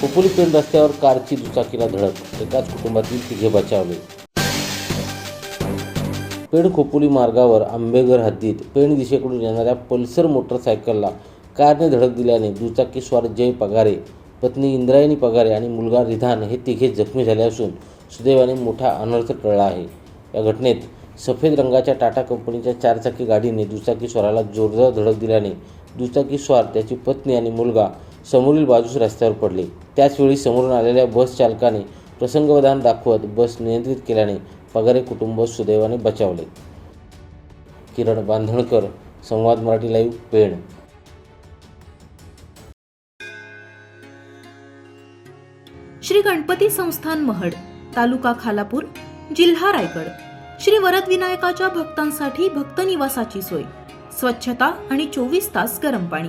खोपोली पेण रस्त्यावर कारची दुचाकीला धडक. एकाच कुटुंबातील तिघे बचावले. पेण खोपोली मार्गावर आंबेघर हद्दीत पेण दिशेकडून येणाऱ्या पल्सर मोटरसायकलला कारने धडक दिल्याने दुचाकीस्वार जय पगारे पत्नी इंद्रायणी पगारे आणि मुलगा रिधान हे तिघे जखमी झाले असून सुदैवाने मोठा अनर्थ टळला आहे. या घटनेत सफेद रंगाच्या टाटा कंपनीच्या चारचाकी गाडीने दुचाकीस्वाराला जोरदार धडक दिल्याने दुचाकीस्वार त्याची पत्नी आणि मुलगा समोरील बाजूस रस्त्यावर पडले. त्याचवेळी समोरून आलेल्या बस चालकाने प्रसंगवधान दाखवत बस नियंत्रित केल्याने पगारे कुटुंब सुदैवाने बचावले. किरण बांधणकर संवाद मराठी लाईव्ह पेण. श्री गणपती संस्थान महड तालुका खालापूर जिल्हा रायगड. श्री वरद विनायकाच्या भक्तांसाठी भक्त निवासाची सोय. स्वच्छता आणि चोवीस तास गरम पाणी.